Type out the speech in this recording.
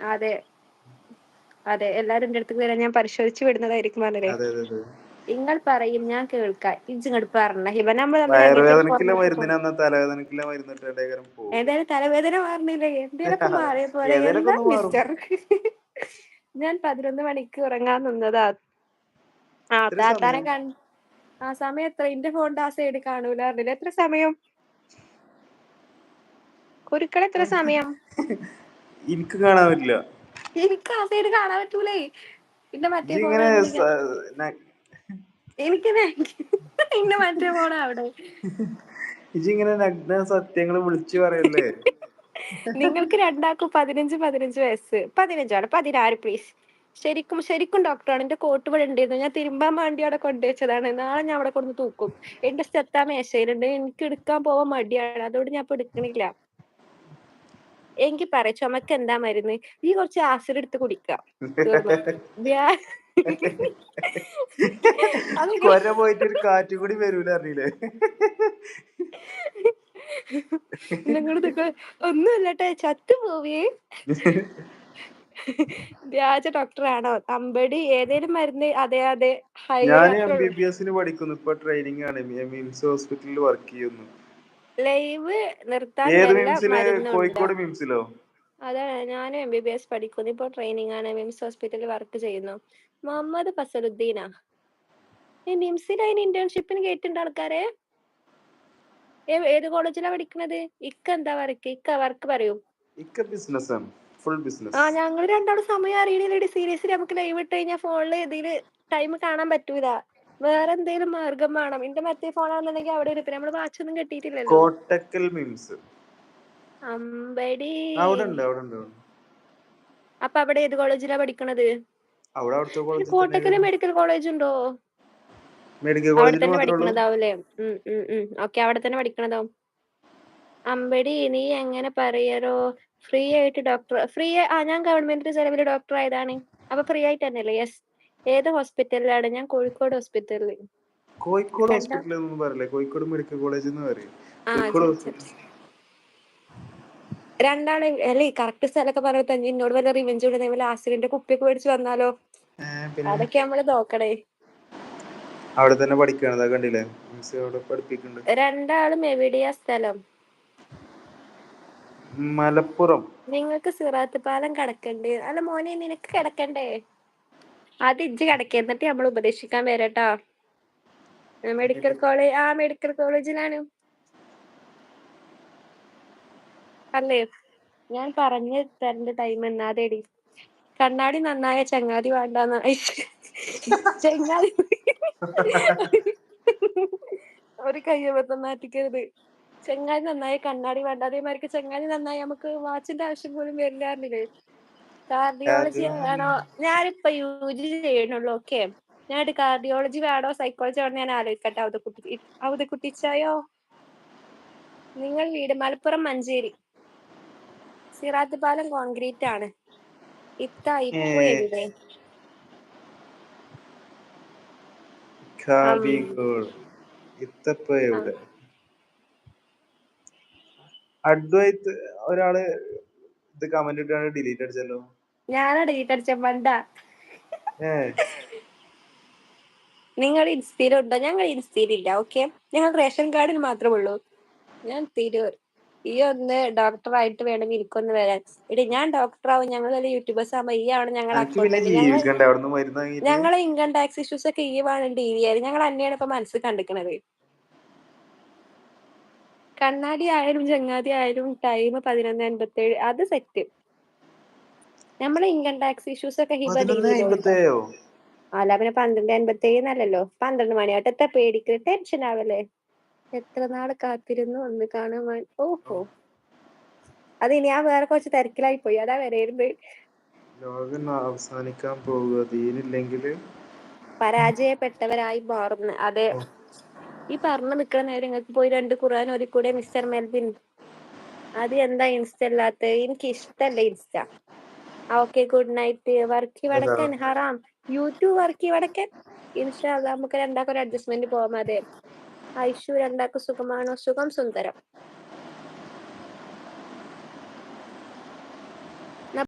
അതെ. അതെ. എല്ലാരും എന്റെ അടുത്ത് വരാൻ ഞാൻ പരിശോധിച്ചു വിടുന്നതായിരിക്കും പറഞ്ഞില്ലേ. നിങ്ങൾ പറയും ഞാൻ കേൾക്കാം. ഇജ്ജ് ഇങ്ങട് പറഞ്ഞ. ഹിബ നമ്മൾ എന്തായാലും ഏതായാലും തലവേദന മാറുന്നില്ലേ? എന്തേലൊക്കെ മാറിയ പോലെ. മിസ്റ്റർ? ഞാൻ പതിനൊന്ന് മണിക്ക് ഉറങ്ങാൻ നിന്നതാ. ആ താത്താനെ കൺ ആ സമയം എത്ര? എന്റെ ഫോണിന്റെ ആ സൈഡ് കാണൂല അറിഞ്ഞില്ല. എത്ര സമയം? കുരുക്കൾ എത്ര സമയം? എനിക്ക് കാണാൻ പറ്റില്ല. എനിക്ക് ആ സൈഡ് കാണാൻ പറ്റൂലേ. പിന്നെ മറ്റേ ഇങ്ങനെ എനിക്ക് സ- ന- പിന്നെ മറ്റേ ഫോണാ അവിടെ. ഇജിങ്ങനെ ഇങ്ങനെ നഗ്ന സത്യങ്ങൾ വിളിച്ചു പറയല്ലേ? നിങ്ങൾക്ക് രണ്ടാക്ക് പതിനഞ്ച് പതിനഞ്ച് വയസ്സ്. പതിനഞ്ചാണ് പതിനാറ് പ്ലീസ് ശരിക്കും ശരിക്കും ഡോക്ടറാണ് എന്റെ കോട്ട് ഇവിടെ ഉണ്ടായിരുന്നു. ഞാൻ തിരുമ്പാൻ വേണ്ടി അവിടെ കൊണ്ടുവച്ചതാണ് നാളെ ഞാൻ അവിടെ കൊണ്ട് തൂക്കും. എന്റെ സ്ഥത്താ മേശയിലുണ്ട്. എനിക്ക് എടുക്കാൻ പോവാൻ മടിയാണ്. അതുകൊണ്ട് ഞാൻ ഇപ്പൊ എടുക്കണില്ല. എങ്കിൽ പറ ചുമക്ക് എന്താ മരുന്ന്? ഈ കുറച്ച് ആസിഡ് എടുത്ത് കുടിക്കാം. കൊര പോയിട്ട് ഒരു കാറ്റ് കൂടി വരൂല അറിയില്ലേ? നിങ്ങളിതൊക്കെ ഒന്നുമല്ലട്ടെ ചത്തുപോവേ വ്യാജ ഡോക്ടറാണോ? അമ്പടി ഏതേലും മരുന്ന്? അതെ അതെ. ഞാൻ എം ഹൈ ബി ബി എസിന് പഠിക്കുന്നു. ഇപ്പൊ ട്രെയിനിങ് ആണ്. മിംസ് ഹോസ്പിറ്റലിൽ വർക്ക് ചെയ്യുന്നു. ലൈവ് നിർത്താൻ ഏത് വല്ല മിംസിൽ കോഴിക്കോട് മിംസിലോ അതാണ് ഞാൻ എം ബി ബി എസ് പഠിക്കുന്നു. ഇപ്പോൾ ട്രെയിനിങ് ആണ്. മിംസ് ഹോസ്പിറ്റലിൽ വർക്ക് ചെയ്യുന്നു. മുഹമ്മദ് ഫസലുദ്ദീനാ. ഈ മിംസിൽ അതിന് ഇന്റേൺഷിപ്പിന് കേട്ടിട്ടുണ്ട് ആൾക്കാരെ? ഏത് കോളേജിലാ പഠിക്കണത്? ഇക്ക എന്താ വർക്ക് ഇക്ക വർക്ക് പറയൂ. ഇക്ക ബിസിനസ് ആണ്. ഫുൾ ബിസിനസ് ആ ഞങ്ങൾ രണ്ടാളും സമയം അറിയണില്ലേ സീരിയസ്ലി നമുക്ക് ലൈവ് ഇട്ട് കഴിഞ്ഞാൽ ഫോണിൽ ഇതിൽ ടൈം കാണാൻ പറ്റൂല. വേറെ എന്തെങ്കിലും മാർഗം വേണം. എന്റെ മറ്റേ ഫോണാണെന്നുണ്ടെങ്കിൽ അവിടെ ഇരിപ്പ് നമ്മൾ വാച്ച് ഒന്നും കെട്ടിയിട്ടില്ലല്ലോ. കോട്ടക്കൽ മിംസ് അമ്പടി. അവിടെ ഉണ്ട് അവിടെ ഉണ്ട് അപ്പൊ അവിടെ ഏത് കോളേജിലാ പഠിക്കണത്? അവിടെ അവിടുത്തെ കോളേജിൽ കോട്ടക്കൽ മെഡിക്കൽ കോളേജ് ഉണ്ടോ? മെഡിക്കൽ അവിടെ കോളേജിൽ തന്നെ പഠിക്കണതാവൂലേ? ഓക്കെ അവിടെ തന്നെ പഠിക്കണതാവും. അമ്പടി നീ എങ്ങനെ പറയരോ? ഫ്രീ ആയിട്ട് ഡോക്ടർ ഫ്രീ ആ ഞാൻ ഗവൺമെന്റ് ചെലവിൽ ഡോക്ടർ ആയതാണ്. അപ്പൊ ഫ്രീ ആയിട്ട് തന്നെയല്ലേ യെസ് ഏത് ഹോസ്പിറ്റലിലാണ്? ഞാൻ കോഴിക്കോട് ഹോസ്പിറ്റലിൽ കോഴിക്കോട് ഹോസ്പിറ്റൽ എന്ന് പറയില്ലേ. കോഴിക്കോട് മെഡിക്കൽ കോളേജ് എന്ന് പറയും രണ്ടാളെ അല്ലേ കറക്റ്റ് സ്ഥലമൊക്കെ പറഞ്ഞിട്ട് തന്നെ എന്നോട് വല്ല റിവെഞ്ച് ഉണ്ടെങ്കിൽ വല്ല ആസിഡിന്റെ കുപ്പിയൊക്കെ മേടിച്ച് വന്നാലോ? അതൊക്കെ നമ്മൾ നോക്കണേ. അവിടെ തന്നെ പഠിക്കാനാണ് ദാ കണ്ടില്ലേ? മിസ് അവിടെ പഠിപ്പിക്കുന്നുണ്ട് രണ്ടാളും എവിടെയാ സ്ഥലം? മലപ്പുറം. നിങ്ങൾക്ക് സിറാത്ത് പാലം കിടക്കണ്ടേ. അല്ല മോനെ നിനക്ക് കിടക്കണ്ടേ? അത് ഇജ്ജ് കിടക്കേ. എന്നിട്ട് നമ്മൾ ഉപദേശിക്കാൻ വരട്ടോ. മെഡിക്കൽ കോളേജ് ആ മെഡിക്കൽ കോളേജിലാണ് അല്ലേ? ഞാൻ പറഞ്ഞു തരേണ്ട ടൈം എന്നാതേടി. കണ്ണാടി നന്നായ ചങ്ങാതി വേണ്ടാന്ന്. ഐ, ചങ്ങാതി. ഒരു കയ്യബദ്ധം മാറ്റിക്കരുത്. ചങ്ങാതി നന്നായി കണ്ണാടി വേണ്ട. അതേമാതിരിക്ക് ചങ്ങാതി നന്നായി നമുക്ക് വാച്ചിന്റെ ആവശ്യം പോലും വരില്ലായിരുന്നില്ലേ? കാർഡിയോളജി വേണോ ഞാനിപ്പോ യു ജി ചെയ്യണുള്ളൂ ഓക്കെ ഞാനൊരു കാർഡിയോളജി വേണോ സൈക്കോളജി വേണോ ഞാൻ ആലോചിക്കട്ടെ. അവതക്കുട്ടി അവതക്കുട്ടിച്ചായോ നിങ്ങൾ വീട് മലപ്പുറം മഞ്ചേരി. സിറാത്ത് പാലം കോൺക്രീറ്റ് ആണ്. ഇത്ത ഇപ്പു ഏ, എവിടെ കാബിഗോഡ് ഇത്തപ്പ എവിടെ? അദ്വൈത് ഒരാൾ ഇത് കമന്റ് ഇട്ടാണ് ഡിലീറ്റ് അടിച്ചല്ലോ. ഞാനാ ഡിലീറ്റ് അടിച്ച മണ്ട ഏ. നിങ്ങൾ ഇൻസ്റ്റയിലുണ്ടോ ഞങ്ങൾ ഇൻസ്റ്റയിലില്ല ഓക്കെ ഞങ്ങൾ റേഷൻ കാർഡിൽ മാത്രമേ ഉള്ളൂ. ഞാൻ തിരൂർ. ഈ ഒന്ന് ഡോക്ടർ ആയിട്ട് വേണമെങ്കിൽ ഇരിക്കൊന്ന് വരാൻ ഇടി ഞാൻ ഡോക്ടർ ആവും. ഞങ്ങൾ വലിയ യൂട്യൂബേഴ്സ് ആവുമ്പോ ഈ ആണ് ഞങ്ങൾ ഞങ്ങളെ ഇൻകം ടാക്സ് ഇഷ്യൂസ് ഒക്കെ ഈ ആണ് ഡീൽ ചെയ്യാറ്. ഞങ്ങൾ തന്നെയാണ് ഇപ്പൊ മനസ്സിൽ കണ്ടിക്കണത്. കണ്ണാടി ആയാലും ചങ്ങാതി ആയാലും ടൈം പതിനൊന്ന് എൺപത്തി ഏഴ് അത് സെറ്റ് നമ്മളെ ഇൻകം ടാക്സ് ഇഷ്യൂസ് ഒക്കെ ഹിബ അല്ല പിന്നെ പന്ത്രണ്ട് അൻപത്തി ഏഴ് പന്ത്രണ്ട് മണിയായിട്ട് എത്ര പേടിക്ക് ടെൻഷൻ ആവല്ലേ? എത്ര നാൾ കാത്തിരുന്നു ഒന്ന് കാണാൻ ഓഹോ. അത് ഇനി ഞാൻ വേറെ കുറച്ച് തിരക്കിലായി പോയി. അതാ വരരുത് ലോകം അവസാനിക്കാൻ പോകുക തീരില്ലെങ്കിൽ പരാജയപ്പെട്ടവരായി മാറുന്നു അതെ. ഈ പറഞ്ഞു നിൽക്കുന്ന നേരം നിങ്ങൾക്ക് പോയി രണ്ട് ഖുർആൻ ഒരു കൂടെ മിസ്റ്റർ മെൽബിൻ. അത് എന്താ ഇൻസ്റ്റ അല്ലാത്ത? എനിക്ക് ഇഷ്ടല്ല insta. Okay good night. Varkey Vadakkan ഹറാം. യൂട്യൂബ് വർക്കി വടക്കൻ? ഇൻസ്റ്റ നമുക്ക് രണ്ടാക്കൊരു അഡ്ജസ്റ്റ്മെന്റ് പോവാം അതെ. ഐഷു രണ്ടാക്കും സുഖമാണോ? സുഖം സുന്ദരം.